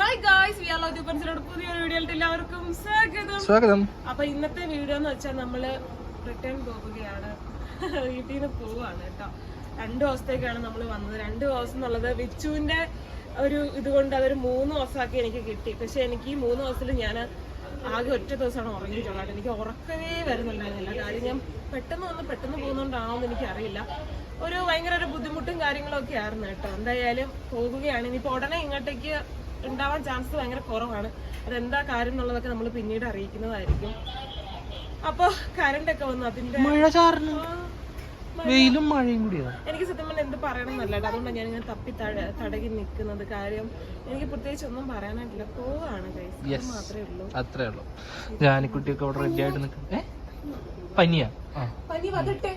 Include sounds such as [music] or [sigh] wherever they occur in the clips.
Hi guys we are love പൻസിലോട് പുതിയൊരു വീഡിയോയിലേക്ക് എല്ലാവർക്കും സ്വാഗതം. സ്വാഗതം. അപ്പൊ ഇന്നത്തെ വീഡിയോ എന്ന് വെച്ചാൽ നമ്മൾ റിട്ടേൺ പോവുകയാണ്. വീട്ടിൽ നിന്ന് പോവാണ് കേട്ടോ. രണ്ടു ദിവസത്തേക്കാണ് നമ്മൾ വന്നത്. രണ്ട് ദിവസം എന്നുള്ളത് വിച്ചുവിന്റെ ഒരു ഇതുകൊണ്ട് അതൊരു മൂന്ന് ദിവസമാക്കി എനിക്ക് കിട്ടി. പക്ഷെ എനിക്ക് ഈ മൂന്ന് ദിവസത്തിൽ ഞാൻ ആകെ ഒറ്റ ദിവസമാണ് ഉറങ്ങിയിട്ടുള്ളത്. എനിക്ക് ഉറക്കമേ വരുന്നുണ്ടായിരുന്നില്ല. കാര്യം ഞാൻ പെട്ടെന്ന് വന്ന് പെട്ടെന്ന് പോകുന്നുണ്ടാണോന്ന് എനിക്കറിയില്ല. ഒരു ഭയങ്കര ഒരു ബുദ്ധിമുട്ടും കാര്യങ്ങളൊക്കെ ആയിരുന്നു കേട്ടോ. എന്തായാലും പോകുകയാണ് ഇനിയിപ്പോ ഉടനെ ഇങ്ങോട്ടേക്ക് ഉണ്ടാവാൻ ചാൻസ് ഭയങ്കര കുറവാണ്. അതെന്താ കാര്യം എന്നുള്ളതൊക്കെ നമ്മൾ പിന്നീട് അറിയിക്കുന്നതായിരിക്കും. അപ്പൊ കറണ്ട് ഒക്കെ വന്നു. അതിന്റെ മഴ ചാറുന്നു ആ, വെയിലും മഴയും കൂടിയാണ് എനിക്ക് സത്യം പറഞ്ഞാൽ എന്ത് പറയണം എന്നല്ല കേട്ടോ. അതുകൊണ്ടാണ് ഞാൻ ഇങ്ങനെ തപ്പി തട- തടകി നിൽക്കുന്നത് കാര്യം എനിക്ക് പ്രത്യേകിച്ച് ഒന്നും പറയാനായിട്ടില്ല. പോവാണ് അത്രേ ഉള്ളൂ. ജാനിക്കുട്ടിയൊക്കെ അവിടെ റെഡി ആയിട്ട് നിൽക്കും ഏ? പനിയാ? പനി പതട്ടെ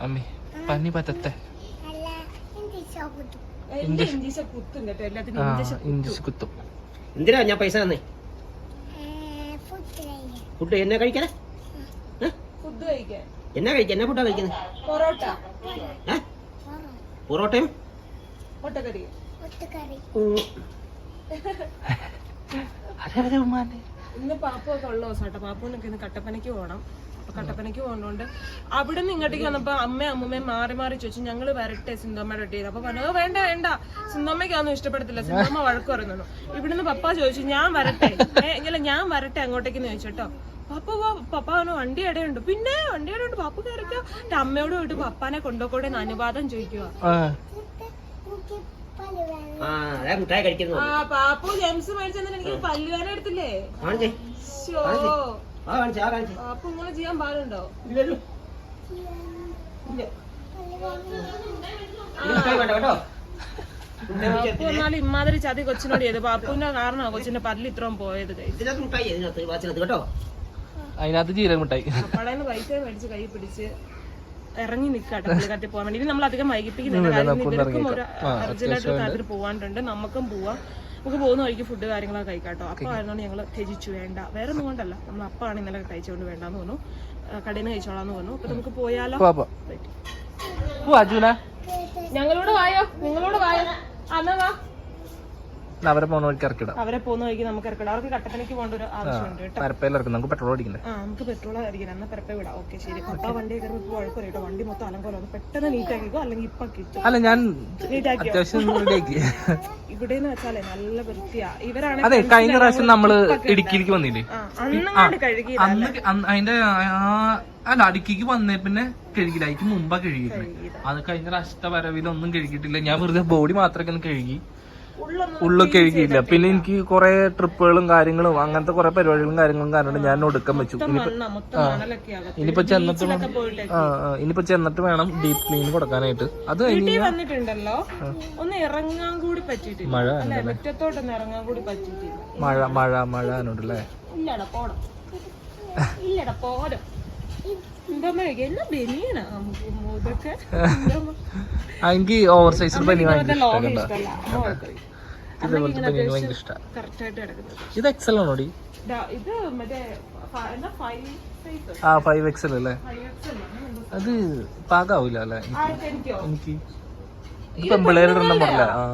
അമ്മേ പനി പറ്റത്തെ? കുത്തും. എന്തിനാ ഞാൻ പൈസ തന്നേ? ഫുഡ് എന്നെ കഴിക്കാനാ? ഫുഡ് കഴിക്കാൻ. എന്നാ കഴിക്കാൻ എന്നാ ഫുഡാ കഴിക്കുന്നത് പൊറോട്ട. പൊറോട്ടയും? ഇന്ന് പാപ്പൊക്കെ ഉള്ള ദിവസം കേട്ടോ പാപ്പൂനൊക്കെ ഇന്ന് കട്ടപ്പനയ്ക്ക് പോകണം കട്ടപ്പനയ്ക്ക് പോകുന്നോണ്ട് അവിടെ നിന്ന് ഇങ്ങോട്ടേക്ക് വന്നപ്പോ അമ്മയും അമ്മൂമ്മയും മാറി മാറി ചോദിച്ചു ഞങ്ങൾ വരട്ടെ സിന്തമ്മയുടെ ഒട്ടി അപ്പൊ പറഞ്ഞു വേണ്ട വേണ്ട. വേണ്ട സിന്തമ്മയ്ക്കൊന്നും ഇഷ്ടപ്പെടത്തില്ല. സിന്തമ്മ വഴക്ക് പറയുന്നു ഇവിടുന്ന് പപ്പ ചോദിച്ചു ഞാൻ വരട്ടെ. ഇല്ല ഞാൻ വരട്ടെ അങ്ങോട്ടേക്ക് ചോദിച്ചു കേട്ടോ പപ്പ പപ്പ പറഞ്ഞു വണ്ടി ഇടയുണ്ട് പിന്നെ വണ്ടി ഇടയുണ്ട് പപ്പ കയറിക്കോ. എന്റെ അമ്മയോട് പോയിട്ട് പപ്പാനെ കൊണ്ടുപോകൂടെ അനുവാദം ചോദിക്കുക പാപ്പു ജെംസ് മേടിച്ചു എനിക്ക് പല്ലുവേന എടുത്തില്ലേ? ഷോ ശോ ആ കാണിച്ചേ ആ കാണിച്ചേ. പാപ്പു ഇങ്ങനെ ചെയ്യാൻ പാടുണ്ടോ? ഇല്ലല്ലോ ഇല്ല. വേണ്ട കേട്ടോ. എന്നാലും ഇമ്മാതിരി ചതി കൊച്ചിനോട് ചെയ്ത് പാപ്പുവിന്റെ കാരണമാണ് കൊച്ചിന്റെ പല്ല് ഇത്രയും പോയത് കൈ. ഇതിനകത്ത് മുട്ടായി ഇതിനകത്ത് വാച്ചിനകത്ത് കേട്ടോ. അതിനകത്ത് ജീരക മിഠായി പപ്പടേന്ന് പൈസ മേടിച്ച് കൈ പിടിച്ച് ഇറങ്ങി നിക്കാട്ടെ പുള്ളിക്കാട്ടി പോകാൻ വേണ്ടി. ഇനി നമ്മൾ അധികം വൈകിപ്പിക്കുന്നില്ല കാര്യം ഇവർക്കും ഒരു അർജന്റായിട്ട് താല്പര്യം പോവാണ്ടുണ്ട്. നമുക്കും പോവാം. നമുക്ക് പോകുന്ന വഴിക്ക് ഫുഡ് കാര്യങ്ങളൊക്കെ കഴിക്കാട്ടോ. അപ്പൊ ആയിരുന്നു ഞങ്ങൾ ത്യജിച്ചു. വേണ്ട. വേറെ ഒന്നും കൊണ്ടല്ല നമ്മൾ അപ്പാണ് ഇന്നലെ കഴിച്ചുകൊണ്ട് വേണ്ടാന്ന് തോന്നുന്നു കടയിൽ നിന്ന് കഴിച്ചോളാന്ന് തോന്നു അപ്പൊ നമുക്ക് പോയാലോ? ഞങ്ങളോട് വായോ? നിങ്ങളോട് വായോ? അന്നാ വാ. അവരെ പോകുന്ന വഴിക്ക് ഇറക്കിടാം അവരെ പോകുന്ന വഴിക്ക് നമുക്ക് ഇറക്കിടാം. അവർക്ക് കട്ടപ്പനയ്ക്ക് പോകേണ്ട ഒരു ആവശ്യമുണ്ട് കേട്ടോ. പരപ്പയിൽ ഇറക്കും. നമുക്ക് പെട്രോൾ അടിക്കണ്ടേ? ആ നമുക്ക് പെട്രോൾ അടിക്കണം എന്നാൽ പരപ്പ വിടാം. ഓക്കെ ശരി. അപ്പൊ വണ്ടി കയറി ഇപ്പോൾ വഴക്ക് കേട്ടോ വണ്ടി മൊത്തം അലങ്കോലം. പെട്ടെന്ന് നീറ്റ് ആക്കിക്കോ അല്ലെങ്കിൽ ഇപ്പൊ കിട്ടും അല്ല ഞാൻ അത്യാവശ്യം ഇവിടെ എന്ന് വെച്ചാലേ നല്ല വൃത്തിയാ. ഇവരാണ് അതെ കഴിഞ്ഞ പ്രാവശ്യം നമ്മൾ ഇടുക്കിയിലേക്ക് വന്നില്ലേ? അന്ന് അതിന്റെ അല്ല അടുക്കിക്ക് വന്നേ പിന്നെ കഴുകില്ല അതിക്ക് മുമ്പാ കഴുകിയിരുന്നത് അത് കഴിഞ്ഞ പ്രാവശ്യത്തെ വരവിലൊന്നും കഴുകിയിട്ടില്ല. ഞാൻ വെറുതെ ബോഡി മാത്രമൊക്കെ ഒന്ന് കഴുകി. ഉള്ളു കഴുകിയില്ല പിന്നെ എനിക്ക് കുറെ ട്രിപ്പുകളും കാര്യങ്ങളും അങ്ങനത്തെ കുറെ പരിപാടികളും കാര്യങ്ങളും കാരണം ഞാൻ ഒടുക്കം വെച്ചു. ഇനിയിപ്പോ ചെന്നിട്ട് ഇനിയിപ്പോ ചെന്നിട്ട് വേണം ഡീപ് ക്ലീൻ കൊടുക്കാനായിട്ട്. അത് വന്നിട്ടുണ്ടല്ലോ. ഒന്ന് ഇറങ്ങാൻ കൂടി പറ്റിയിട്ടില്ല. മഴ അല്ലെ? ഇറങ്ങാൻ കൂടി പറ്റിയിട്ടില്ല. മഴ മഴ മഴ ഇല്ലടാ പോണം. ഇല്ലടാ പോരം. എനിക്ക് ഓവർ സൈസ് പറയും. ഇതേപോലത്തെ പനി ഭയങ്കര ഇഷ്ടമാണ് ഇത് എക്സൽ ഫ- സൈസ് ആ ഫൈവ് എക്സൽ അല്ലേ? അത് പാകാവൂല അല്ലേ? എനിക്കോ? പെമ്പിളേരുടെ എണ്ണം പറഞ്ഞില്ല ആ.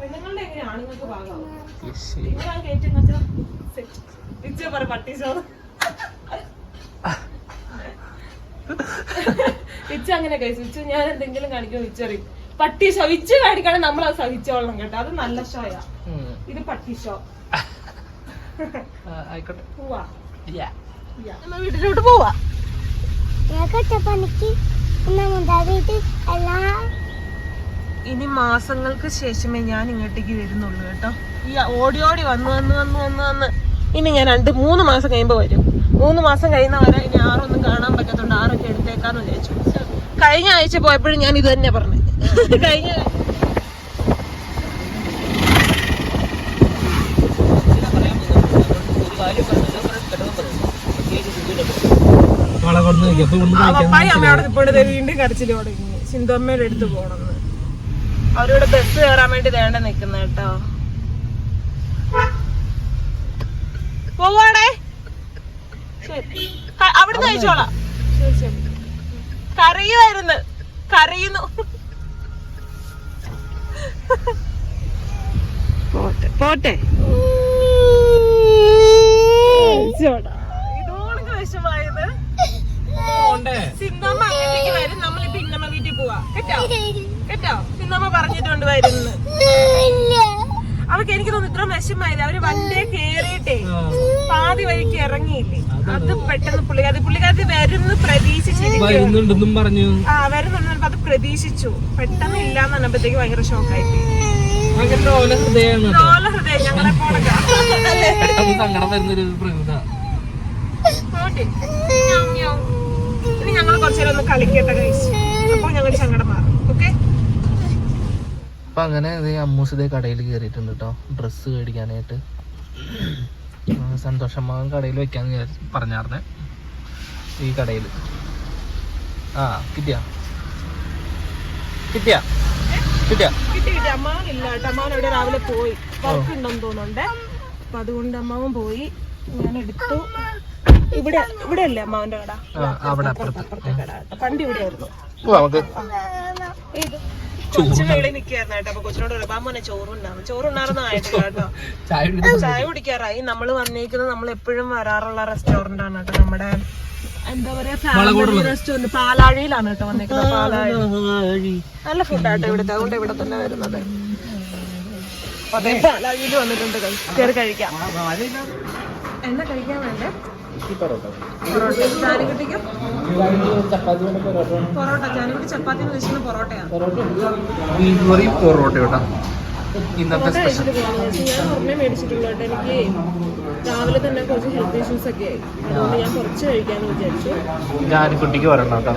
പെണ്ണുങ്ങളുടെ ഇച്ച അങ്ങനെ കഴിച്ചു. ഇച്ച ഞാൻ എന്തെങ്കിലും കാണിക്കുമോ ഇച്ചറിയും പട്ടി ഷോ. വിച്ച് കാണിക്കാണ് നമ്മൾ അത് സഹിച്ചോളണം കേട്ടോ. അത് നല്ല ഷോയാ. ഇത് പട്ടി ഷോ. [laughs] ആയിക്കോട്ടെ. പോവാ. വീട്ടിലോട്ട് പോവാ. എല്ലാ ഇനി മാസങ്ങൾക്ക് ശേഷമേ ഞാൻ ഇങ്ങോട്ടേക്ക് വരുന്നുള്ളൂ കേട്ടോ. ഈ ഓടി ഓടി വന്ന് വന്ന് വന്ന് വന്ന് വന്ന്. ഇനി ഞാൻ രണ്ട് മൂന്ന് മാസം കഴിയുമ്പോൾ വരും. മൂന്ന് മാസം കഴിയുന്ന വരെ ഇനി ആറൊന്നും കാണാൻ പറ്റത്തുണ്ട് ആറൊക്കെ എടുത്തേക്കാന്ന് വിചാരിച്ചു. കഴിഞ്ഞ ആഴ്ച പോയപ്പോഴും ഞാൻ ഇത് തന്നെ പറഞ്ഞു. കഴിഞ്ഞ പപ്പായ പോണെന്ന് അവരോട് ബസ് കയറാൻ വേണ്ടി പോവാടേ അവിടുന്ന് കഴിച്ചോളാം. കരയുമായിരുന്നു കരയുന്നു. പോട്ടെ പോട്ടെ. ചോടാ ഇതോണക്ക് വിഷമായത് അങ്ങോട്ടേക്ക് വരും. നമ്മളിപ്പോ ഇന്നമ്മ വീട്ടിൽ പോവാ. കേട്ടോ? കേട്ടോ? സിന്ധമ്മ പറഞ്ഞിട്ടുണ്ട് വരുന്ന്. അവർക്ക് എനിക്ക് തോന്നുന്നു ഇത്ര വിഷമായത് അവർ വണ്ടിയെ കേറിയിട്ടേ പാതി വഴിക്ക് ഇറങ്ങിയില്ലേ? അത് പെട്ടെന്ന് പുള്ളിക്കാരി പുള്ളിക്കാരി വരുന്ന് പ്രതീക്ഷിച്ചിരിക്കും വരുന്നുണ്ടെന്നും പറഞ്ഞു. ആ വരുന്നുണ്ട് അത് പ്രതീക്ഷിച്ചു. പെട്ടെന്ന് ഇല്ലാന്ന് പറഞ്ഞപ്പോഴത്തേക്ക് ഭയങ്കര ഷോക്കായി ലോല ഹൃദയം ഞങ്ങളെ ഞങ്ങൾ കുറച്ചേരം ഒന്ന് കളിക്കട്ടെ കഴിച്ചു അപ്പൊ ഞങ്ങൾ സങ്കടം മാറും. ഓക്കെ അപ്പൊ അങ്ങനെ അമ്മൂസിതേ കടയിൽ കയറിയിട്ടുണ്ട് കേട്ടോ ഡ്രസ്സ് മേടിക്കാനായിട്ട്. ആ, സന്തോഷമാവൻ കടയിൽ വെക്കാന്ന് പറഞ്ഞാർന്നെ. ഈ കടയിൽ. ആ കിട്ടിയ? കിട്ടിയ? കിട്ടിയ? കിട്ടി കിട്ടി. അമ്മാവനില്ല കേട്ടോ. അമ്മാവൻ അവിടെ രാവിലെ പോയി. വർക്ക് ഉണ്ടെന്ന് തോന്നുന്നുണ്ട്. അപ്പൊ അതുകൊണ്ട് അമ്മാവൻ പോയി. ഞാൻ എടുത്തു. ഇവിടെ ഇവിടെ അല്ലേ അമ്മാവന്റെ കട? അവിടെ പണ്ട് ഇവിടെ ആയിരുന്നു ചായ കുടിക്കാറായി. നമ്മൾ വന്നേക്കുന്നത് നമ്മൾ എപ്പോഴും വരാറുള്ള റെസ്റ്റോറന്റ് ആണ് കേട്ടോ. നമ്മുടെ എന്താ പറയാ ഫാമിലി റെസ്റ്റോറന്റ് പാലാഴിയിലാണ് കേട്ടോ വന്നേക്കുന്നത്. പാലാഴി. നല്ല ഫുഡാട്ടോ ഇവിടുത്തെ. അതുകൊണ്ട് ഇവിടെ തന്നെ വരുന്നത്. പാലാഴിയിൽ വന്നിട്ടുണ്ട്. കയറി കഴിക്കാം. എന്നാ കഴിക്കാൻ വേണ്ടേ? പൊറോട്ട ജാനിക്കുട്ടിക്കും പൊറോട്ട ജാനിക്കുട്ടി ചപ്പാത്തി പൊറോട്ടയാണ് പൊറോട്ട കേട്ടോ ഇന്നത്തെ സ്പെഷ്യൽ ഞാൻ മേടിച്ചിട്ടുള്ളൂ എനിക്ക് രാവിലെ തന്നെ കുറച്ച് ഹെൽത്ത് ഇഷ്യൂസ് ഒക്കെ ആയി അതുകൊണ്ട് ഞാൻ കുറച്ച് കഴിക്കാന്ന് വിചാരിച്ചു ജാനിക്കുട്ടിക്ക് വരണം കേട്ടോ.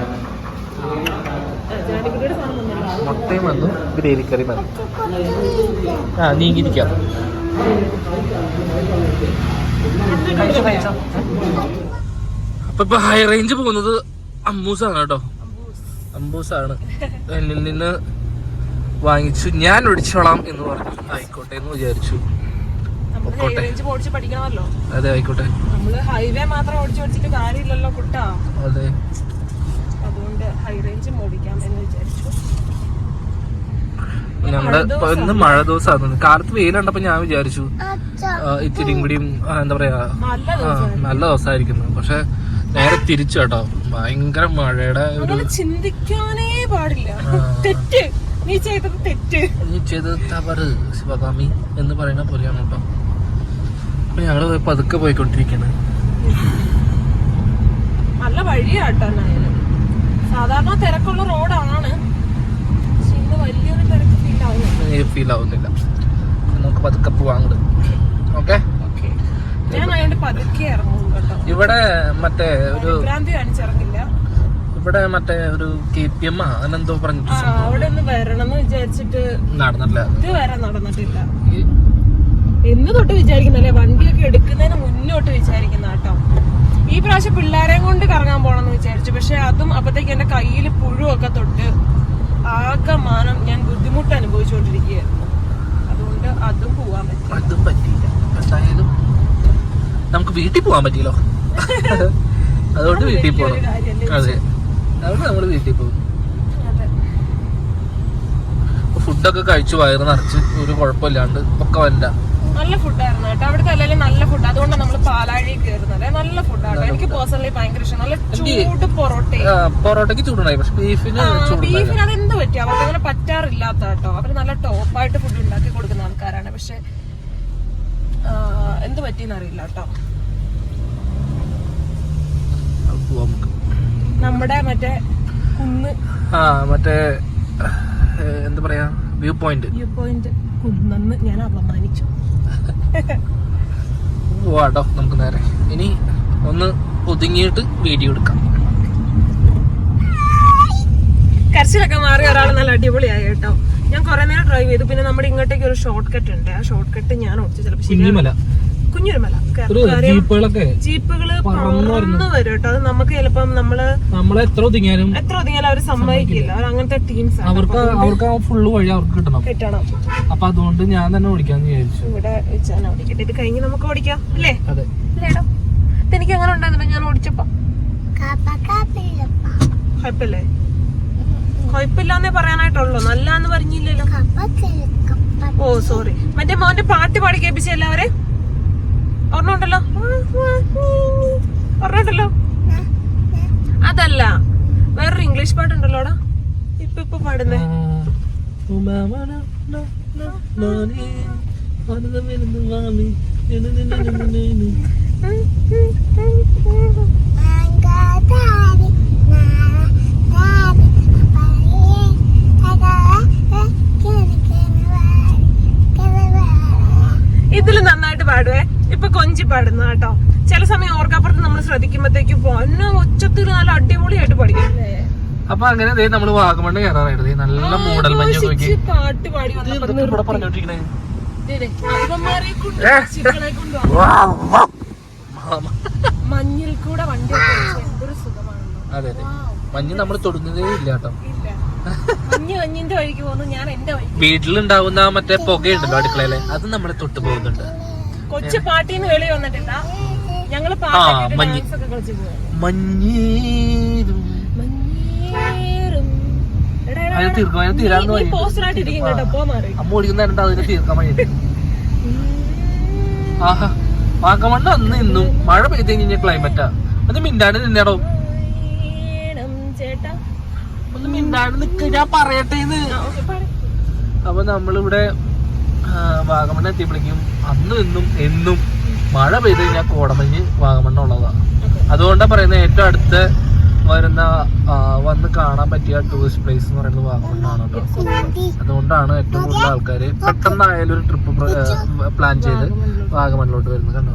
മുട്ടയും വന്നു ഗ്രേവി കറി മതി ആ നീങ്ങിരിക്കാം അപ്പൊ ഇപ്പൊ ഹൈ റേഞ്ച് പോകുന്നത് അമ്മൂസാണ് കേട്ടോ. അമ്പൂസാണ്. എന്നിൽ നിന്ന് വാങ്ങിച്ചു. ഞാൻ ഒടിച്ചോളാം എന്ന് പറഞ്ഞു. ആയിക്കോട്ടെ എന്ന് വിചാരിച്ചു. അതെ ആയിക്കോട്ടെ. നമ്മൾ ഹൈവേ മാത്രം ഓടിച്ചു ഓടിച്ചിട്ട് കാര്യമില്ലല്ലോ കുട്ടാ. അതെ. അതുകൊണ്ട് ഹൈ റേഞ്ച് ഓടിക്കാം എന്ന് വിചാരിച്ചു. ഞങ്ങളുടെ ഇപ്പൊ ഇന്ന് മഴ ദിവസമാണ് കാലത്ത് വെയിലുണ്ടപ്പോ ഞാൻ വിചാരിച്ചു. ഇത്തിരിയും കൂടിയും എന്താ പറയാ നല്ല ദിവസമായിരിക്കുന്നു പക്ഷെ നേരെ തിരിച്ചു കേട്ടോ. ഭയങ്കര മഴയുടെ ഒരു ചിന്തിക്കാനേ പാടില്ല. തെറ്റ്. നീ ചെയ്തത് തെറ്റ്. നീ ചെയ്തത് തവറ് ശിവകാമി എന്ന് പറയുന്ന പോലെയാണ് കേട്ടോ. അപ്പൊ ഞങ്ങൾ പതുക്കെ പോയിക്കൊണ്ടിരിക്കുന്നത് നല്ല വഴിയാട്ടോ സാധാരണ തിരക്കുള്ള റോഡാണ്. പക്ഷെ ഇന്ന് വലിയൊരു തിരക്ക് ഫീൽ ആവുന്നില്ല. ഫീൽ ആവുന്നില്ല. നമുക്ക് പതുക്കെ പോവാം അങ്ങോട്ട്. ഓക്കെ? ഇവിടെ മറ്റേ ഒരു ഇവിടെ മറ്റേ ഒരു കെ പി എം അങ്ങനെന്തോ പറഞ്ഞിട്ട് അവിടെ ഒന്ന് വരണം എന്ന് വിചാരിച്ചിട്ട് നടന്നിട്ടില്ല ഇതുവരെ നടന്നിട്ടില്ല. എന്ന് തൊട്ട് വിചാരിക്കുന്നല്ലേ വണ്ടിയൊക്കെ എടുക്കുന്നതിന് മുന്നോട്ട് വിചാരിക്കുന്ന കേട്ടോ. ഈ പ്രാവശ്യം പിള്ളേരെയും കൊണ്ട് കറങ്ങാൻ പോണെന്ന് വിചാരിച്ചു. പക്ഷെ അതും അപ്പത്തേക്ക് എന്റെ കയ്യിൽ പുഴുവൊക്കെ തൊട്ട് ആകെ മാനം ഞാൻ ബുദ്ധിമുട്ട് അനുഭവിച്ചുകൊണ്ടിരിക്കുകയായിരുന്നു. അതുകൊണ്ട് അതും പോവാൻ പറ്റി. അതും പറ്റിയില്ല എന്തായാലും നമുക്ക് വീട്ടിൽ പോകാൻ പറ്റിയല്ലോ. [laughs] അതുകൊണ്ട് വീട്ടിൽ പോകണം അതെ. അതുകൊണ്ട് നമ്മൾ വീട്ടിൽ പോകും. ഫുഡൊക്കെ കഴിച്ചു വയറ് നിറച്ച് ഒരു കുഴപ്പമില്ലാണ്ട് ഒക്കെ വല്ല നല്ല ഫുഡായിരുന്നു കേട്ടോ. അവിടുത്തെ അല്ലെങ്കിൽ നല്ല ഫുഡ് അതുകൊണ്ടാണ് നമ്മൾ പാലാഴി കയറുന്നത്. നല്ല ഫുഡാണ് എനിക്ക് പേഴ്സണലി ഭയങ്കര ഇഷ്ടം. നല്ല ചൂട് പൊറോട്ട. പൊറോട്ടയ്ക്ക് ചൂടുണ്ടായി. പക്ഷെ ബീഫിന് ബീഫിന് അതെന്ത് പറ്റി? അവർക്ക് അങ്ങനെ പറ്റാറില്ലാത്ത കേട്ടോ. അവർ നല്ല ടോപ്പായിട്ട് ഫുഡ് ഉണ്ടാക്കി കൊടുക്കുന്ന ആൾക്കാരാണ്. പക്ഷെ എന്ത് പറ്റിയെന്ന് അറിയില്ല കേട്ടോ. നമ്മുടെ മറ്റേ കുന്ന്. ആ മറ്റേ എന്താ പറയാ? View point. View point. കുന്നെന്ന് ഞാൻ അപമാനിച്ചു. പോവാട്ടോ നമുക്ക് നേരെ. ഇനി ഒന്ന് ഒതുങ്ങിയിട്ട് വീഡിയോ എടുക്കാം. കരച്ചിലൊക്കെ മാറി ഒരാൾ നല്ല അടിപൊളിയായി കേട്ടോ. ഞാൻ കുറെ നേരം ഡ്രൈവ് ചെയ്തു. പിന്നെ നമ്മുടെ ഇങ്ങോട്ടേക്ക് ഒരു ഷോർട്ട് കട്ട് ഉണ്ട്. ആ ഷോർട്ട് കട്ട് ഞാൻ ഓടിച്ചു. ചിലപ്പോൾ കുഞ്ഞിമല. കുഞ്ഞൊരുമല ജീപ്പുകളൊക്കെ ജീപ്പുകൾ പറന്നു വരും കേട്ടോ. അത് നമുക്ക് ചിലപ്പം നമ്മൾ നമ്മളെ എത്ര ഒതുങ്ങിയാലും എത്ര ഒതുങ്ങിയാലും അവർ സമ്മതിക്കില്ല. അവർ അങ്ങനത്തെ ടീംസ് ആണ്. അവർക്ക് അവർക്ക് ആ ഫുള്ള് വഴി അവർക്ക് കിട്ടണം. കിട്ടണം. അപ്പൊ അതുകൊണ്ട് ഞാൻ തന്നെ ഓടിക്കാന്ന് വിചാരിച്ചു. ഇവിടെ ഓടിക്കട്ടെ. ഇത് കഴിഞ്ഞ് നമുക്ക് ഓടിക്കാം അല്ലേ? അതെ. എനിക്ക് ഇതെനിക്ക് അങ്ങനെ ഉണ്ടായിരുന്നില്ല ഞാൻ ഓടിച്ചപ്പോ. കുഴപ്പമില്ലേ? കുഴപ്പമില്ലാന്നേ പറയാനായിട്ടുള്ളൂ നല്ല എന്ന് പറഞ്ഞില്ലല്ലോ ഓ സോറി മറ്റേ മോന്റെ പാട്ട് പാടി കേൾപ്പിച്ച എല്ലാവരെ ഓർമ്മണ്ടല്ലോ ഓർമ്മണ്ടല്ലോ അതല്ല വേറൊരു ഇംഗ്ലീഷ് പാട്ടുണ്ടല്ലോടാ ഇപ്പൊ ഇപ്പൊ പാടുന്നേ Angkatari, ഇതിൽ നന്നായിട്ട് പാടുവേ. ഇപ്പൊ കൊഞ്ചി പാടുന്നു കേട്ടോ. ചില സമയം ഓർക്കാപ്പുറത്ത് നമ്മൾ ശ്രദ്ധിക്കുമ്പോഴത്തേക്കും പൊന്ന ഉച്ചത്തിൽ നല്ല അടിപൊളിയായിട്ട് പഠിക്കും അപ്പൊ അങ്ങനെ വാഗമണ്ണ് കയറാറായിട്ട് ദേ നല്ല മൂടൽ മഞ്ഞ് പാട്ട് പാടി പറഞ്ഞോണ്ടിരിക്കണേ? മഞ്ഞിൽ കൂടെ വണ്ടി അതെ അതെ. മഞ്ഞ് നമ്മൾ തൊടുന്നതേ ഇല്ല കേട്ടോ. ഇല്ല. മഞ്ഞ് മഞ്ഞിന്റെ വഴിക്ക് പോകുന്നു ഞാൻ എന്റെ വഴിക്ക് വീട്ടിലുണ്ടാവുന്ന മറ്റേ പുകയുണ്ടല്ലോ അടുക്കളയിലെ അത് നമ്മളെ തൊട്ട് പോകുന്നുണ്ട്. കൊച്ചു പാട്ടിന്ന് വെളി വന്നിട്ടില്ല. ഞങ്ങൾ മഞ്ഞ്. മഞ്ഞേരും തീർക്കും അതിന് തീരാന്ന് അമ്മ അതിന് തീർക്കാൻ വഴി ആഹാ. അന്ന് ഇന്നും മഴ പെയ്ത് കഴിഞ്ഞ ക്ലൈമറ്റാ അത് മിണ്ടാണ്ട് നിന്നേടോ. ഒന്ന് മിണ്ടാണ്ട് നിക്ക ഞാൻ പറയട്ടെ. അപ്പൊ നമ്മളിവിടെ വാഗമണ്ണ എത്തിയപ്പോഴേക്കും അന്നും ഇന്നും എന്നും മഴ പെയ്ത് കഴിഞ്ഞാൽ കോടമഞ്ഞ് വാഗമണ്ണ ഉള്ളതാണ് അതുകൊണ്ടാണ് പറയുന്നത് ഏറ്റവും അടുത്ത് വരുന്ന വന്ന് കാണാൻ പറ്റിയ ടൂറിസ്റ്റ് പ്ലേസ് എന്ന് പറയുന്നത് വാഗമണ്ണാണ് കേട്ടോ അതുകൊണ്ടാണ് ഏറ്റവും കൂടുതൽ ആൾക്കാര് പെട്ടെന്നായാലും ഒരു ട്രിപ്പ് പ്ലാൻ ചെയ്ത് വാഗമണ്ണിലോട്ട്. വരുന്നത് കണ്ടോ?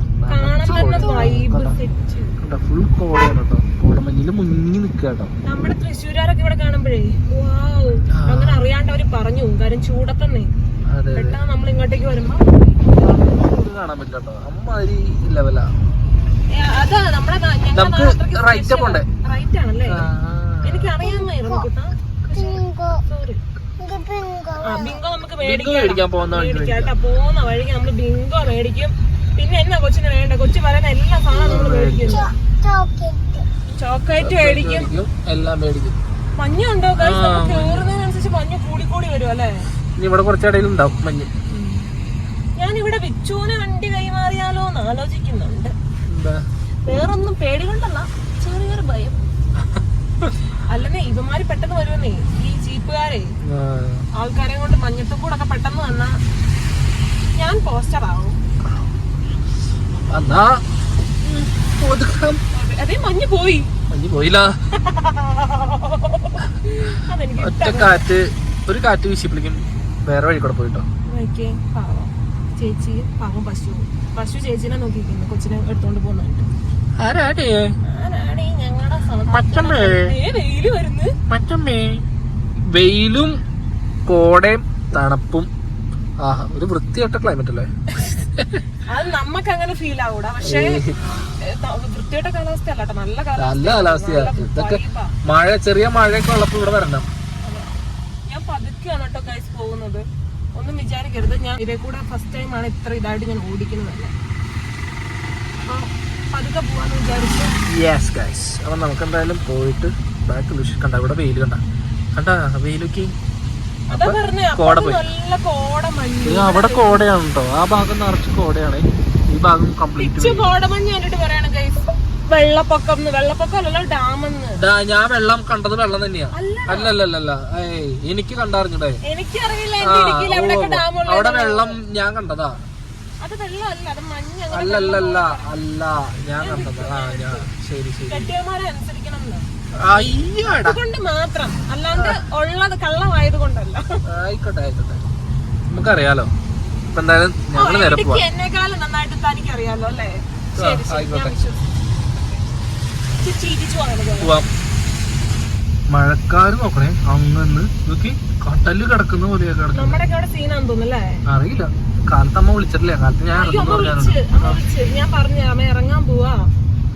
ഫുൾ കോടയാണ് കേട്ടോ കോടമഞ്ഞിൽ മുങ്ങി നിൽക്കാട്ടോ കേട്ടോ നമ്മുടെ തൃശ്ശൂരാരൊക്കെ ഇവിടെ കാണുമ്പോഴേ വാവ് അങ്ങനെ അറിയാണ്ട് അവർ പറഞ്ഞു കാര്യം ചൂടത്തന്നെ. പെട്ടെന്ന് നമ്മൾ ഇങ്ങോട്ടേക്ക് വരുമ്പോ കാണാൻ പറ്റില്ല കേട്ടോ അമ്മാതിരി ലെവലാ. നമുക്ക് ഉണ്ട്. റൈറ്റ് ആണല്ലേ? എനിക്ക് അറിയാമായിരുന്നു ബിങ്കോ. നമുക്ക് വഴിക്ക് മേടിക്കാം കേട്ടോ. പോകുന്ന വഴിക്ക് നമ്മൾ ബിങ്കോ മേടിക്കും. പിന്നെ എന്നാ കൊച്ചിന് വേണ്ട? കൊച്ചു പറയുന്ന എല്ലാ സാധനവും നമ്മൾ മേടിക്കും. മേടിക്കും. എല്ലാം മേടിക്കും. നമുക്ക് കേറുന്നതിനനുസരിച്ച് മഞ്ഞ് കൂടി കൂടി വരും അല്ലേ? ഇനി ഇവിടെ കുറച്ചിടയിൽ ഉണ്ടാവും മഞ്ഞ്. ഞാൻ ഇവിടെ വിച്ചുവിന് വണ്ടി കൈമാറിയാലോ എന്ന് ആലോചിക്കുന്നുണ്ട്. വേറൊന്നും പേടി കൊണ്ടല്ല ചെറിയൊരു ഭയം. അല്ലെന്നേ ഇവന്മാര് പെട്ടെന്ന് വരുമെന്നേ ഈ ജീപ്പുകാരെ. ആൾക്കാരെ കൊണ്ട് മഞ്ഞത്തും കൂടെ ഒക്കെ പെട്ടെന്ന് വന്നാ ഞാൻ പോസ്റ്റർ ആവും. അതേ മഞ്ഞ് പോയി. മഞ്ഞ് പോയില്ല. ഒറ്റ കാറ്റ് ഒരു കാറ്റ് വീശിപ്പിടിക്കും വേറെ വഴി കൂടെ പോയിട്ടോ. ചേച്ചി പാവം പശു. പശു ചേച്ചിനെ നോക്കിയിരിക്കുന്നു. കൊച്ചിനെ എടുത്തോണ്ട് പോകുന്നുണ്ട്. വെയിലും കോടയും തണുപ്പും. ആഹാ ഒരു വൃത്തിയായിട്ട ക്ലൈമറ്റ് അല്ലേ? [laughs] അത് നമുക്ക് അങ്ങനെ ഫീൽ ആവൂടാ. പക്ഷേ വൃത്തിയുടെ കാലാവസ്ഥ അല്ല കേട്ടോ നല്ല നല്ല കാലാവസ്ഥ കാലാവസ്ഥയാ ഇതൊക്കെ. മഴ ചെറിയ മഴയൊക്കെ ഉള്ളപ്പോ ഇവിടെ വരണം ഞാൻ പതുക്കെയാണ് കേട്ടോ കൈസ് പോകുന്നത്. ഒന്നും വിചാരിക്കരുത്. ഞാൻ ഇതേ കൂടെ ഫസ്റ്റ് ടൈം ആണ് ഇത്ര ഇതായിട്ട് ഞാൻ ഓടിക്കുന്നത്. അപ്പൊ പതുക്കെ പോവാന്ന് വിചാരിച്ചു. യെസ് ഗൈസ് അപ്പൊ നമുക്ക് എന്തായാലും പോയിട്ട് ബാക്ക് കണ്ട ഇവിടെ വെയിൽ കണ്ട? കണ്ട വെയിലൊക്കെ? കോട പോയി. അവിടെ കോടയാണ് കേട്ടോ ആ ഭാഗം നിറച്ച് കോടയാണ്. ഈ ഭാഗം കംപ്ലീറ്റ് കോടമഞ്ഞ് കണ്ടിട്ട് പറയാണ് വെള്ളപ്പൊക്കം വെള്ളപ്പൊക്കം ഞാൻ വെള്ളം കണ്ടത് വെള്ളം തന്നെയാ. അല്ല. അല്ലല്ലല്ല എനിക്ക് കണ്ടറിഞ്ഞൂടെ എനിക്കറിയില്ല അവിടെ വെള്ളം ഞാൻ കണ്ടതാ. അല്ലല്ലല്ല അല്ല ഞാൻ കണ്ടതാ. ആ ഞാൻ ശരി ശരി. അതുകൊണ്ട് മാത്രം. അല്ലാണ്ട് ഉള്ളത് കള്ളമായത് കൊണ്ടല്ല ആയിക്കോട്ടെ ആയിക്കോട്ടെ. നമുക്കറിയാലോ. ഇപ്പൊ എന്തായാലും ഞങ്ങൾ നേരെ പോവാം. ഇടുക്കി എന്നെക്കാളും നന്നായിട്ട് തനിക്ക് അറിയാലോ അല്ലേ ശരി ശരി ഞാൻ ആയിക്കോട്ടെ. വിശ്വസിച്ചു ചി- ചിരിച്ചു അങ്ങനെ പോയാ. പോവാം. മഴക്കാര് നോക്കണേ. അങ്ങന്ന് നോക്കി. കട്ടൽ കിടക്കുന്ന പോലെയാ കിടക്കുന്നത്. നമ്മുടെയൊക്കെ അവിടെ സീനാന്ന് തോന്നുന്നല്ലേ അറിയില്ല. കാലത്ത് അമ്മ വിളിച്ചിട്ടില്ല. കാലത്ത് ഞാൻ അയ്യോ അമ്മ വിളിച്ച്. പറഞ്ഞാണ് അമ്മ വിളിച്ച്. ഞാൻ പറഞ്ഞു അമ്മ ഇറങ്ങാൻ പോവാ.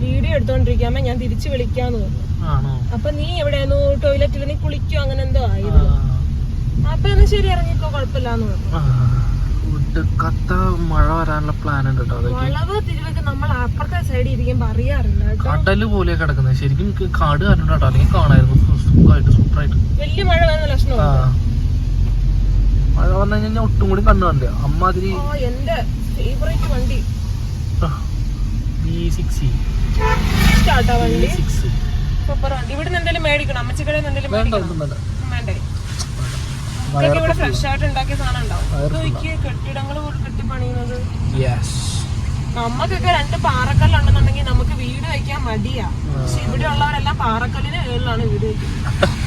വീഡിയോ എടുത്തോണ്ടിരിക്കാമ ഞാൻ തിരിച്ചു വിളിക്കാന്ന് പറഞ്ഞു. അപ്പൊ നീ എവിടെയായിരുന്നു? ടോയ്ലറ്റിൽ നീ കുളിക്കോ? അങ്ങനെ എന്തോ ആയിരുന്നു അപ്പൊ എന്നാ ശരി ഇറങ്ങിക്കോ കുഴപ്പമില്ലാന്ന് പറഞ്ഞു. മഴ വരാനുള്ള പ്ലാൻ ഉണ്ട് കേട്ടോ വളവ് തിരിവൊക്കെ നമ്മൾ അപ്പുറത്തെ സൈഡിൽ ഇരിക്കുമ്പോ അറിയാറില്ല കേട്ടോ. കടൽ പോലെ കിടക്കുന്നത്. ശരിക്കും കാട് കാരണം കേട്ടോ അല്ലെങ്കിൽ കാണായിരുന്നു. സുഖമായിട്ട് സൂപ്പറായിട്ട്. വലിയ മഴ വരുന്ന ലക്ഷണം മഴ വന്നു കഴിഞ്ഞാൽ ഒട്ടും കൂടി കണ്ണു കണ്ടില്ല അമ്മാതിരി എന്റെ ഫേവറേറ്റ് വണ്ടി. ബി സിക്സ് സ്റ്റാർട്ടാ വണ്ടി. എന്തെങ്കിലും മേടിക്കണം? അമ്മച്ചിക്കടയിൽ എന്തെങ്കിലും മേടിക്കണം? ഒന്നും വേണ്ട. വേണ്ടേ? ഇവിടെ ഫ്രഷ് ആയിട്ട് ഉണ്ടാക്കിയ സാധനം ഉണ്ടാവും കെട്ടിടങ്ങൾ കെട്ടിപ്പണിയുന്നത് നമുക്കൊക്കെ രണ്ട് പാറക്കല്ലുണ്ടെന്നുണ്ടെങ്കിൽ നമുക്ക് വീട് വയ്ക്കാൻ മടിയാ. പക്ഷെ ഇവിടെ ഉള്ളവരെല്ലാം പാറക്കല്ലിന് മുകളിലാണ് വീട് വയ്ക്കുന്നത്. [laughs]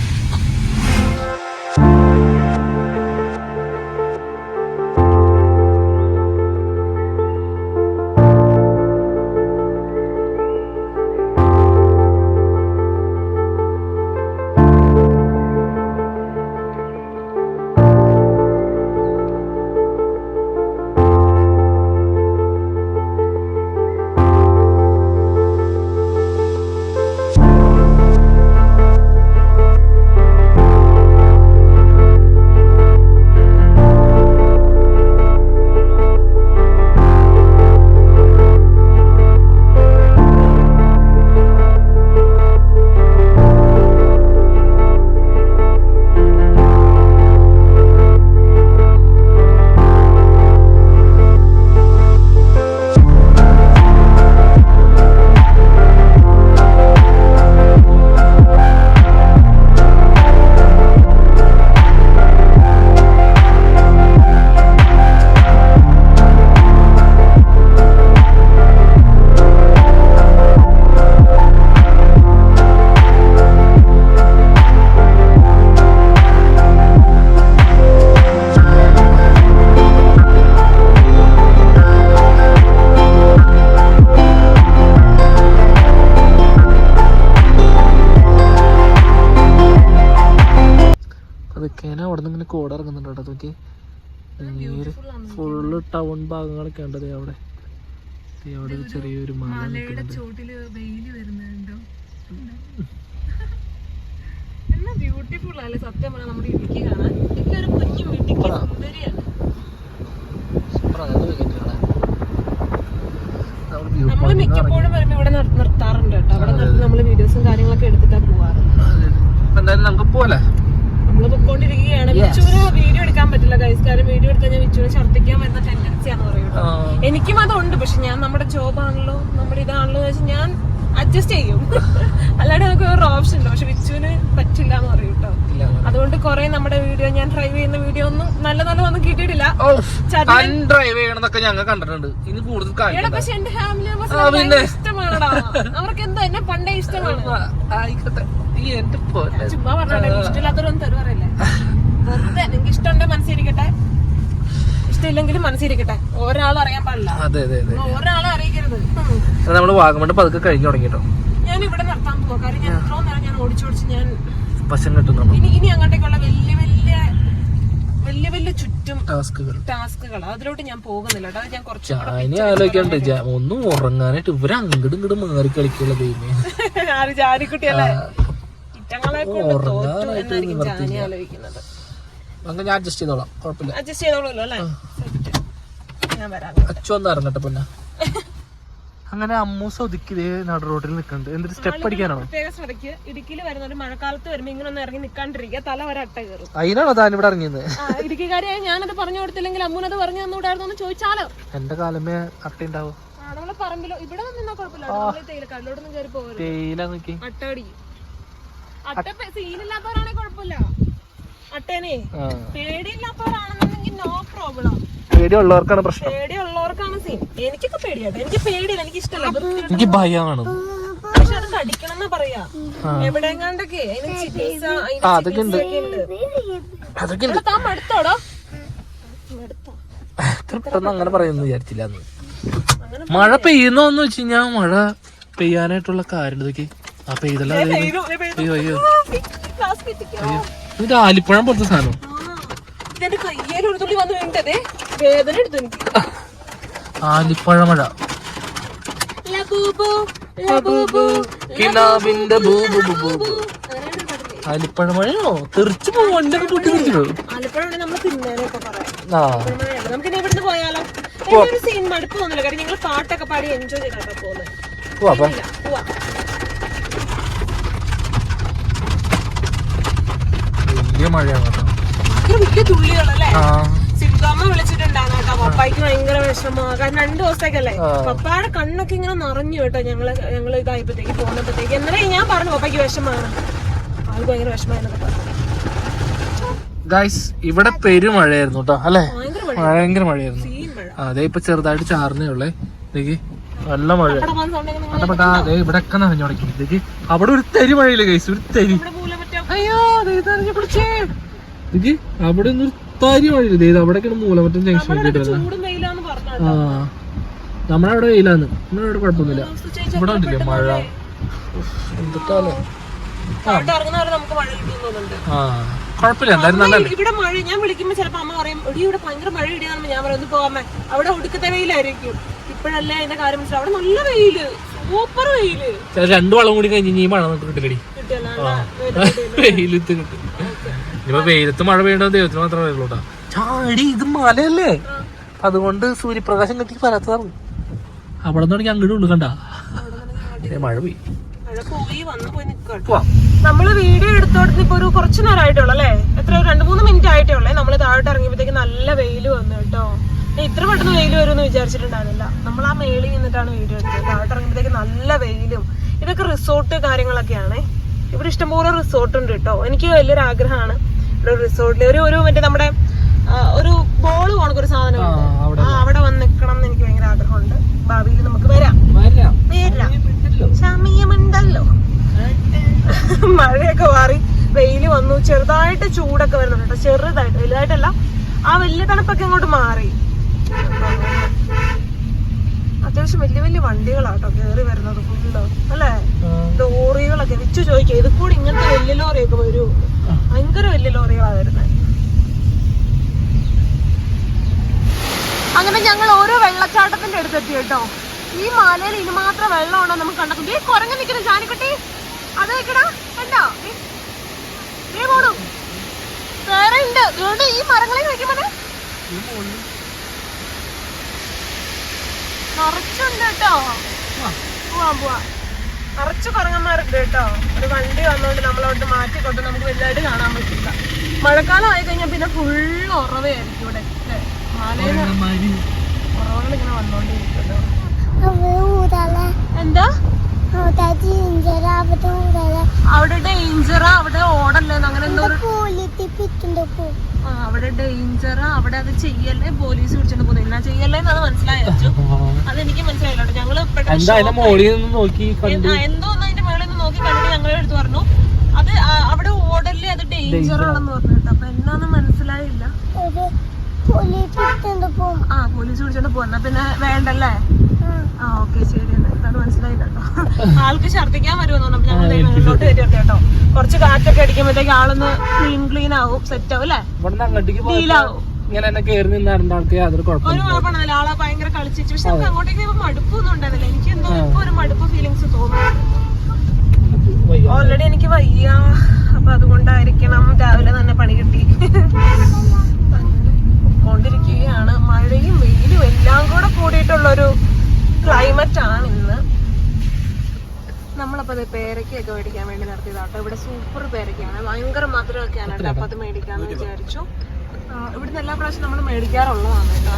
കേട്ടോ നോക്കി നേരെ ഫുള്ള് ടൗൺ ഭാഗങ്ങളൊക്കെ ഉണ്ട് അവിടെ. അവിടെ ഒരു ചെറിയൊരു മല നിൽക്കുന്നുണ്ട്. ബ്യൂട്ടിഫുൾ [laughs] അല്ലേ? സത്യം പറഞ്ഞാൽ നമ്മുടെ ഇടുക്കി കാണാൻ കുഞ്ഞു സുന്ദരിയാണ്. നമ്മൾ point ന്ന് മിക്കപ്പോഴും വരുമ്പോ ഇവിടെ നിർ- നിർത്താറുണ്ട് കേട്ടോ. അവിടെ നമ്മൾ വീഡിയോസും കാര്യങ്ങളൊക്കെ എടുത്തിട്ടാ പോവാറ്. എന്തായാലും നമുക്ക് പോലെ നമ്മൾ പൊക്കോണ്ടിരിക്കുകയാണ്. വിച്ചുവിന് വീഡിയോ എടുക്കാൻ പറ്റില്ല ഗൈസ് കാര്യം വീഡിയോ എടുത്തു കഴിഞ്ഞാൽ ഛർദ്ദിക്കാൻ വരുന്ന ടെൻഡൻസി ആണെന്ന് എനിക്കും അതുണ്ട് പക്ഷെ ഞാൻ നമ്മുടെ ജോബ് ആണല്ലോ നമ്മുടെ ഇതാണല്ലോ വെച്ചാൽ ഞാൻ അഡ്ജസ്റ്റ് ചെയ്യും. [laughs] അല്ലാണ്ട് നമുക്ക് വേറെ ഓപ്ഷൻ ഉണ്ട് പക്ഷെ വിച്ചുവിന് പറ്റില്ല എന്ന് പറയും കേട്ടോ അതുകൊണ്ട് കുറെ നമ്മുടെ വീഡിയോ ഞാൻ ഡ്രൈവ് ചെയ്യുന്ന വീഡിയോ ഒന്നും നല്ല നല്ല ഒന്നും കിട്ടിയിട്ടില്ല ഡ്രൈവ് ചെയ്യണമെന്നൊക്കെ ഞങ്ങൾ കണ്ടിട്ടുണ്ട്. ഇനി കൂടുതൽ പക്ഷെ എന്റെ ഫാമിലി ഇഷ്ടമാണടാ. അവർക്ക് എന്താ എന്നെ പണ്ടേ ഇഷ്ടമാണ്. ആയിക്കോട്ടെ. ഈ എന്റെ പോലെ ചുമ്മാ പറഞ്ഞോട്ടെ ഇഷ്ടമില്ലാത്തവരൊന്നും തരുവറില്ലേ വെറുതെ നിങ്ങൾക്ക് ഇഷ്ടമുണ്ടെങ്കിൽ മനസ്സിരിക്കട്ടെ. ഇഷ്ടമില്ലെങ്കിലും മനസ്സിരിക്കട്ടെ. ഒരാളും അറിയാൻ പാടില്ല. അതെ അതെ അതെ. ഒരാളെ അറിയിക്കരുത്. നമ്മൾ വാഗമണ്ട് പതുക്കെ കഴിഞ്ഞു തുടങ്ങിട്ടോ. ഞാൻ ഇവിടെ നിർത്താൻ പോവാ. കാര്യം ഞാൻ നേരം ഞാൻ ഓടിച്ചോടിച്ച് ഞാൻ വശം ഇനി ഇനി അങ്ങോട്ടേക്കുള്ള വലിയ വലിയ വലിയ വലിയ ചുറ്റും ടാസ്കുകൾ. ടാസ്കുകൾ. അതിലോട്ട് ഞാൻ പോകുന്നില്ല കേട്ടോ. ഞാൻ കുറച്ച് ഇനി ആലോചിക്കണ്ട് ഒന്നും ഉറങ്ങാനായിട്ട് ഇവരങ്ങടും ഇങ്ങോട്ടും മാറി കളിക്കുള്ള ദൈവമേ ആര് ജാനിക്കുട്ടിയല്ലേ? ഇറ്റങ്ങളെ കൊണ്ട് തോറ്റു എന്നായിരിക്കും ജാനി ആലോചിക്കുന്നത്. അങ്ങനെ ഞാൻ അഡ്ജസ്റ്റ് ചെയ്തോളാം. കുഴപ്പമില്ല. അഡ്ജസ്റ്റ് ചെയ്തോളൂല്ലോ അല്ലേ? ഞാൻ വരാം അച്ചു ഒന്ന് ഇറങ്ങട്ടെ പിന്നെ. [laughs] അങ്ങനെ അമ്മൂസ് ഒതുക്കി നട റോഡിൽ നിൽക്കുന്നുണ്ട്. എന്തൊരു സ്റ്റെപ്പ് അടിക്കാനാണോ പ്രത്യേക ശ്രദ്ധയ്ക്ക് ഇടുക്കിയിൽ വരുന്ന ഒരു മഴക്കാലത്ത് വരുമ്പോ ഇങ്ങനെ ഒന്ന് ഇറങ്ങി നിക്കാണ്ടിരിക്കുക. തല വരെ അട്ട കയറും. അതിനാണോ താൻ ഇവിടെ ഇറങ്ങിയത്? ഇടുക്കിക്കാരെ ഞാനത് പറഞ്ഞു കൊടുത്തില്ലെങ്കിൽ അമ്മൂനത് പറഞ്ഞു തന്നൂടായിരുന്നു ചോദിച്ചാലോ? എന്റെ കാലമേ അട്ട ഉണ്ടാവും നമ്മളെ പറമ്പിലോ. ഇവിടെ നിന്നാ കുഴപ്പമില്ല. നമ്മളെ തേയില കല്ലോടൊന്നും കയറി പോകും തേയില നോക്കി. അട്ട അടിക്കും. അട്ട സീനില്ലാത്തവരാണെങ്കിൽ കുഴപ്പമില്ല. അട്ടേനെ ആ. പേടിയില്ലാത്തവരാണെന്നുണ്ടെങ്കിൽ നോ പ്രോബ്ലം പേടിയുള്ളവർക്കാണ് പ്രശ്നം. പേടിയുള്ളവർക്കാണ് സീൻ എനിക്കൊക്കെ പേടിയാട്ടെ. എനിക്ക് പേടിയില്ല എനിക്ക് ഇഷ്ടമല്ല എനിക്ക് ഭയമാണ് പക്ഷെ അത് കടിക്കണം എന്നാ പറയാ എവിടെങ്ങാണ്ടൊക്കെ അതിന് ചികിത്സ ആ, അതൊക്കെ ഉണ്ട്. ചികിത്സയൊക്കെ ഉണ്ട്. അതൊക്കെ ഉണ്ട്. താൻ മടുത്തോടോ? മടുത്തോ? പെട്ടെന്ന് അങ്ങനെ പറയുന്നു വിചാരിച്ചില്ല മഴ പെയ്യുന്നോന്ന് വെച്ച് മഴ പെയ്യാനായിട്ടുള്ള കാര്യം ഇതൊക്കെ ആ പെയ്തല്ല അയ്യോ അയ്യോ. അയ്യോ. ഇത് ആലിപ്പഴം പോലത്തെ സാധനം. ആലിപ്പഴ മഴ കിനാവിന്റെ? ആലിപ്പഴ മഴയോ തെറിച്ചു പോകും എന്റെ പൊട്ടി പറയാം. ആ. നമുക്ക് ഇനി ഇവിടുന്ന് പോയാലോ എനിക്കൊരു സീൻ മടുപ്പ് തോന്നില്ല കാര്യം ഞങ്ങൾ പാട്ടൊക്കെ പാടി എൻജോയ് ചെയ്താട്ടോ പോകുന്നത് ഓ അപ്പം ഇല്ല, പോവാം വലിയ മഴയാണ്. വലിയ തുള്ളികളല്ലേ? വിളിച്ചിട്ടുണ്ടായിരുന്നു കേട്ടോ. പപ്പായ്ക്ക് ഭയങ്കര കാരണം രണ്ടു ദിവസത്തേക്കല്ലേ. പപ്പായുടെ കണ്ണൊക്കെ ഇങ്ങനെ നിറഞ്ഞു കേട്ടോ. ഞങ്ങൾ ഞങ്ങൾ ഇതായപ്പോഴത്തേക്ക് പോകുന്നപ്പോഴത്തേക്ക്. എന്നാലും ഞാൻ പറഞ്ഞു പപ്പായ്ക്ക് വിഷമാണ്. ആൾക്ക് ഭയങ്കര വിഷമായിരുന്നു ഗൈസ് ഇവിടെ പെരുമഴയായിരുന്നു കേട്ടോ അല്ലേ? ഭയങ്കര മഴ. മഴയായിരുന്നു അതെ ഇപ്പൊ ചെറുതായിട്ട് ചാർന്നേ ഉള്ളേ. ഇതേക്ക് നല്ല മഴ. അതെ ഇവിടെ ഒക്കെ നനഞ്ഞു തുടങ്ങി. ഇതേക്ക് അവിടെ ഒരു തരി മഴയില്ല ഗൈസ് ഒരു തരി. അയ്യോ ദേ ഇത് നനഞ്ഞു പിടിച്ചേ. എനിക്ക് അവിടെ ഒന്നും തരി വഴി ദേ ഇത് അവിടെയൊക്കെയാണ് മൂലമറ്റം ജംഗ്ഷൻ ആ നമ്മുടെ അവിടെ വെയിലാന്ന് നമ്മുടെ അവിടെ കുഴപ്പമൊന്നുമില്ല. ഇവിടെ ഉണ്ടല്ലേ മഴ? തോന്നുന്നുണ്ട് ആ. കുഴപ്പമില്ല എന്തായാലും ഇവിടെ മഴ ഞാൻ വിളിക്കുമ്പോ ചിലപ്പോ അമ്മ പറയും എടി ഇവിടെ ഭയങ്കര മഴ ഇടിയാന്ന് ഞാൻ പോകാമേ അവിടെ ഒടുക്കത്തെ വെയിലായിരിക്കും. ഇപ്പോഴല്ലേ അതിന്റെ കാര്യം മനസ്സിലാവും അവിടെ നല്ല വെയിൽ സൂപ്പർ വെയിൽ. രണ്ടു വളം കൂടി കഴിഞ്ഞ് ഈ മഴ നമുക്ക് കിട്ടില്ലടി. വെയിലത്ത് കിട്ടും [laughs] ഇനിയിപ്പോ വെയിലത്ത് മഴ പെയ്യേണ്ടത് ദൈവത്തിന് മാത്രമേ അറിയുള്ളൂ ചാടി ഇത് മലയല്ലേ? അതുകൊണ്ട് സൂര്യപ്രകാശം കിട്ടി വരാത്തതാണ് അവിടെ നിന്നാണെങ്കിൽ അങ്ങോട്ട് ഉണ്ട് കണ്ട. മഴ പോയി നമ്മൾ വീഡിയോ എടുത്തോടത്ത് ഇപ്പൊ ഒരു കുറച്ച് നേരം ആയിട്ടുള്ളൂ അല്ലേ? എത്ര രണ്ടു മൂന്ന് മിനിറ്റ് ആയിട്ടേ ഉള്ളേ നമ്മൾ താഴോട്ട് ഇറങ്ങിയപ്പോഴത്തേക്ക് നല്ല വെയിൽ വന്നു കേട്ടോ. ഇത്ര പെട്ടെന്ന് വെയിൽ വരുമെന്ന് വിചാരിച്ചിട്ടുണ്ടായിരുന്നില്ല. നമ്മൾ ആ മേളിൽ നിന്നിട്ടാണ് വീഡിയോ എടുത്തത്. താഴോട്ട് ഇറങ്ങിയപ്പോഴത്തേക്ക് നല്ല വെയിലും ഇതൊക്കെ റിസോർട്ട് കാര്യങ്ങളൊക്കെയാണ്. ഇവിടെ ഇഷ്ടംപോലെ റിസോർട്ട് ഉണ്ട് കേട്ടോ. എനിക്ക് വലിയൊരു ആഗ്രഹമാണ് ഇവിടെ ഒരു റിസോർട്ടിൽ ഒരു ഒരു മറ്റേ നമ്മുടെ ഒരു ബോൾ പോണക്ക് ഒരു സാധനം ആ, അവിടെ വന്ന് നിൽക്കണം എന്ന് എനിക്ക് ഭയങ്കര ആഗ്രഹമുണ്ട്. ഭാവിയിൽ നമുക്ക് വരാം. വരാം. വരാം സമയമുണ്ടല്ലോ. [laughs] മഴയൊക്കെ മാറി വെയിൽ വന്നു ചെറുതായിട്ട് ചൂടൊക്കെ വരുന്നുണ്ട് കേട്ടോ. ചെറുതായിട്ട് വലുതായിട്ടല്ല. ആ വലിയ തണുപ്പൊക്കെ ഇങ്ങോട്ട് മാറി. അത്യാവശ്യം വലിയ വലിയ വണ്ടികളാട്ടോ കേറി വരുന്നത് ഫുള്ള് അല്ലേ? ലോറികളൊക്കെ വിച്ചു ചോദിക്കുക ഇത് കൂടി ഇങ്ങനത്തെ വലിയ ലോറിയൊക്കെ വരൂ. ഭയങ്കര വലിയ ലോറികളാ വരുന്നത് അങ്ങനെ ഞങ്ങൾ ഓരോ വെള്ളച്ചാട്ടത്തിന്റെ അടുത്തെത്തി കേട്ടോ. ഈ മലയിൽ ഇനി മാത്രം വെള്ളമാണോ നമുക്ക് കണ്ടെത്തും. ഈ കുരങ്ങ നിൽക്കുന്ന ജാനിക്കുട്ടി അത് വെക്കടാ. കണ്ടോ? ദേ. പോണു വേറെ ഉണ്ട്. ഈ മരങ്ങളിൽ വെക്കുമ്പോൾ നിറച്ചുണ്ട് കേട്ടോ. പോവാം പോവാം. നിറച്ച് കുരങ്ങന്മാരുണ്ട് കേട്ടോ. ഒരു വണ്ടി വന്നോണ്ട് നമ്മളോട്ട് മാറ്റിക്കൊണ്ട് നമുക്ക് വലുതായിട്ട് കാണാൻ പറ്റില്ല. മഴക്കാലം ആയി കഴിഞ്ഞാൽ പിന്നെ ഫുള്ള് ഉറവയായിരിക്കും ഇവിടെ അല്ലേ? മലയിൽ ഉറവകൾ ഇങ്ങനെ ഊതല എന്താ? അവിടെ ഡേഞ്ചറാ അവിടെ ഓടല്ലേന്ന് അങ്ങനെ ഒരു പൂലിത്തി പിറ്റുണ്ട് പൂ. ആ, അവിടെ ഡേഞ്ചറാ അവിടെ അത് ചെയ്യല്ലേ? പോലീസ് പിടിച്ചോണ്ട് പോകുന്നത് എന്നാ ചെയ്യല്ലേ എന്നാണ് മനസ്സിലായോ? അതെനിക്ക് മനസ്സിലായില്ല കേട്ടോ. ഞങ്ങൾ എന്താ അതിന്റെ മോളിൽ നിന്ന് നോക്കി എന്ത്- ആ, എന്തോ ഒന്ന് അതിന്റെ മേളിൽ നിന്ന് നോക്കി കണ്ടിട്ട് ഞങ്ങളെ അടുത്ത് പറഞ്ഞു. അത് അവിടെ ഓടല്ലേ? അത് ഡേഞ്ചർ ആണെന്ന് പറഞ്ഞു കേട്ടോ. അപ്പൊ എന്നാന്ന് മനസ്സിലായില്ല. ആ പോലീസ് പിടിച്ചോണ്ട് പോകുന്ന പിന്നെ വേണ്ടല്ലേ? ആ ഓക്കെ ശരി എന്നാ അത് മനസ്സിലായില്ല കേട്ടോ ആൾക്ക് ഛർദ്ദിക്കാൻ വരുമെന്ന് പറഞ്ഞപ്പോ ഞങ്ങൾ മുന്നോട്ട് കേട്ടോ. കുറച്ച് കാറ്റൊക്കെ അടിക്കുമ്പോഴത്തേക്ക് ആളൊന്ന് ക്ലീൻ ക്ലീൻ ആവും. സെറ്റ് ആവും അല്ലേ? ഫീലാവും ഇങ്ങനെ എന്നെ കയറി നിന്നാറുണ്ട് ആൾക്ക് യാതൊരു ഒരു കുഴപ്പമില്ല കുഴപ്പമില്ല ആളെ ഭയങ്കര കളിച്ചു പക്ഷെ നമുക്ക് അങ്ങോട്ടേക്ക് മടുപ്പൊന്നും ഉണ്ടായിരുന്നില്ല. എനിക്ക് എന്തോ ഇപ്പൊ ഒരു മടുപ്പ് ഫീലിങ്സ് തോന്നുന്നു. ഓൾറെഡി എനിക്ക് വയ്യ. അപ്പൊ അതുകൊണ്ടായിരിക്കണം രാവിലെ തന്നെ പണി കിട്ടി. കൊണ്ടിരിക്കുകയാണ് മഴയും വെയിലും എല്ലാം കൂടെ കൂടിയിട്ടുള്ളൊരു ക്ലൈമറ്റ് ആണ് ഇന്ന്. നമ്മളപ്പോ അത് പേരയ്ക്കൊക്കെ മേടിക്കാൻ വേണ്ടി നടത്തിയതാട്ടോ. ഇവിടെ സൂപ്പർ പേരയ്ക്കാണ്. ഭയങ്കര മധുരമൊക്കെയാണ് കേട്ടോ. അപ്പത് അത് മേടിക്കാന്ന് വിചാരിച്ചു. ഇവിടെ ഇവിടുന്ന് എല്ലാ പ്രാവശ്യം നമ്മൾ മേടിക്കാറുള്ളതാണ്. കേട്ടോ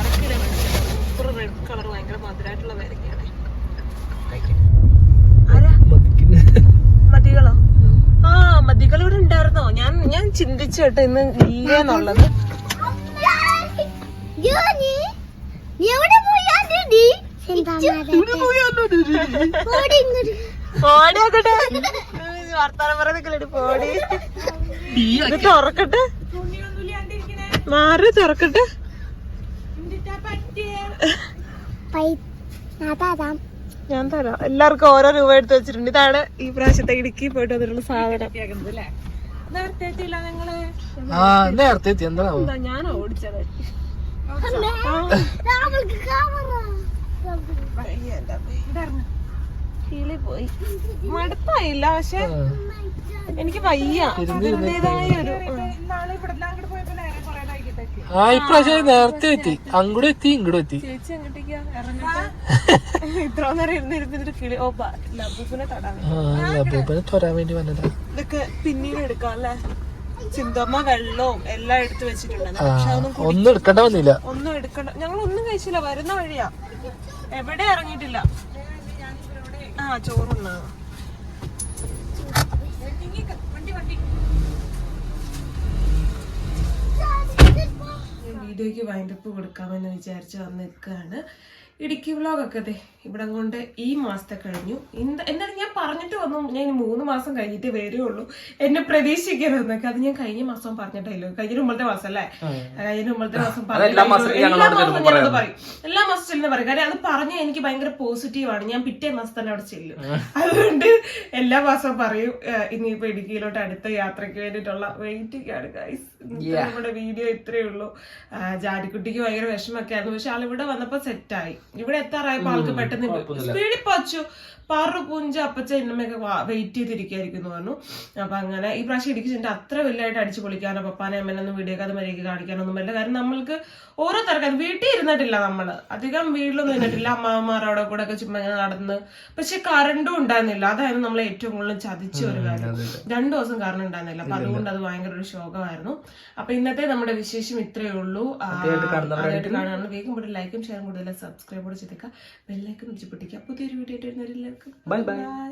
മേടിച്ചത് സൂപ്പർ റെഡ് കളർ ഭയങ്കര മധുരമായിട്ടുള്ള പേരയ്ക്കാണ്. മതികളോ? ആ മതികൾ ഇവിടെ ഉണ്ടായിരുന്നോ? ഞാൻ ഞാൻ ചിന്തിച്ചു കേട്ടോ ഇന്ന് ഇല്ലെന്നുള്ളത് എവിടെ ഇങ്ങോട്ട് ഓടിയാക്കട്ടെ വർത്താനം പറയുന്നൊക്കെ പോടി. ഇത് തുറക്കട്ടെ. മാറി തുറക്കട്ടെ. ഞാൻ തരാം. എല്ലാവർക്കും ഓരോ രൂപ എടുത്ത് വെച്ചിട്ടുണ്ട്. ഇതാണ് ഈ പ്രാവശ്യത്തെ ഇടുക്കി പോയിട്ട് വന്നിട്ടുള്ള സാധനം. നേരത്തെ ഞാൻ ഓടിച്ചത്? കാമറ കീളി പോയി. മടുപ്പായില്ല പക്ഷെ എനിക്ക് വയ്യ. ഒരു ആ. ഇപ്രാവശ്യം നേരത്തെ എത്തി. അങ്ങോട്ട് എത്തി ഇങ്ങോട്ട് എത്തി. ചേച്ചി ഇറങ്ങിട്ട്. ഇത്ര നേരം ഇരുന്നിരുന്നിട്ട് കിളി ഓ ലബൂസിനെ തടാൻ അപ്പൂപ്പനെ തൊരാൻ വേണ്ടി വന്നതാ. ഇതൊക്കെ പിന്നീട് എടുക്കാം അല്ലേ? ചിന്തമ്മ വെള്ളവും എല്ലാം എടുത്തു അതൊന്നും ഒന്നും എടുക്കണ്ട വന്നില്ല. ഒന്നും എടുക്കണ്ട. ഞങ്ങൾ ഒന്നും കഴിച്ചില്ല വരുന്ന വഴിയാ. എവിടെ ഇറങ്ങിയിട്ടില്ല. ആ ചോറുണ്ണ വീഡിയോക്ക് വൈൻഡപ്പ് കൊടുക്കാമെന്ന് വിചാരിച്ച് വന്ന് നിൽക്കുകയാണ് ഇടുക്കി വ്ളോഗൊക്കെ അതെ. ഇവിടെ കൊണ്ട് ഈ മാസത്തെ കഴിഞ്ഞു. എന്തായാലും എന്നാലും ഞാൻ പറഞ്ഞിട്ട് വന്നു. ഞാൻ മൂന്ന് മാസം കഴിഞ്ഞിട്ട് വരുള്ളൂ. എന്നെ പ്രതീക്ഷിക്കരുതെന്നൊക്കെ. അത് ഞാൻ കഴിഞ്ഞ മാസം പറഞ്ഞിട്ടില്ലോ. കഴിഞ്ഞ മുമ്പത്തെ മാസം അല്ലേ കഴിഞ്ഞ മുമ്പത്തെ മാസം എല്ലാ മാസവും ഞാനത് പറയും. എല്ലാ മാസം ചെല്ലുന്ന പറയും. കാര്യം അത് പറഞ്ഞ എനിക്ക് ഭയങ്കര പോസിറ്റീവാണ്. ഞാൻ പിറ്റേ മാസം തന്നെ അവിടെ ചെല്ലും. അതുകൊണ്ട് എല്ലാ മാസവും പറയും ഇനിയിപ്പോ ഇടുക്കിയിലോട്ട് അടുത്ത യാത്രയ്ക്ക് വേണ്ടിയിട്ടുള്ള വെയിറ്റിംഗ് ആണ് ഗൈസ് നമ്മുടെ വീഡിയോ ഇത്രയേ ഉള്ളൂ. ജാരിക്കുട്ടിക്ക് ഭയങ്കര വിഷമൊക്കെ ആയിരുന്നു പക്ഷെ ആളിവിടെ വന്നപ്പോ സെറ്റായി. ഇവിടെ എത്താറായപ്പോ ആൾക്ക് പെട്ടെന്ന് സ്പീഡിൽ പച്ചു പാറു പൂഞ്ച അപ്പച്ച ഇന്നമ്മയൊക്കെ വെയിറ്റ് ചെയ്തിരിക്കായിരിക്കും എന്ന് പറഞ്ഞു. അപ്പൊ അങ്ങനെ ഈ പ്രാവശ്യം ഇടിക്കു ചെന്നിട്ട് അത്ര വലിയതായിട്ട് അടിച്ചു പൊളിക്കാനോ പപ്പാനെ അമ്മനൊന്നും വീഡിയോ അത് മര്യാദയ്ക്ക് കാണിക്കാനൊന്നും പറ്റില്ല. കാരണം നമ്മൾക്ക് ഓരോ തിരക്കാൻ വീട്ടിൽ ഇരുന്നിട്ടില്ല നമ്മൾ. അധികം വീട്ടിലൊന്നും ഇരുന്നിട്ടില്ല. അമ്മാവന്മാരോടെ കൂടെ ഒക്കെ ചുമ്മാ ഇങ്ങനെ നടന്ന്. പക്ഷെ കറണ്ടും ഉണ്ടായിരുന്നില്ല. അതായിരുന്നു നമ്മളെ ഏറ്റവും കൂടുതൽ ചതിച്ച ഒരു കാര്യം. രണ്ടു ദിവസം കറണ്ട് ഉണ്ടായിരുന്നില്ല. അപ്പൊ അതുകൊണ്ട് അത് ഭയങ്കര ഒരു ശോകമായിരുന്നു. അപ്പൊ ഇന്നത്തെ നമ്മുടെ വിശേഷം ഇത്രയേ ഉള്ളൂ. ആദ്യമായിട്ട് വേഗം കൂടി ലൈക്കും ഷെയറും കൂടുതൽ സബ്സ്ക്രൈബ് കൂടെ ചെയ്തേക്കാം ബെല്ലൈക്കും പിടിക്കുക പുതിയൊരു വീഡിയോ ആയിട്ട് വരുന്നവരെല്ലാവർക്കും. Bye bye. ബൈ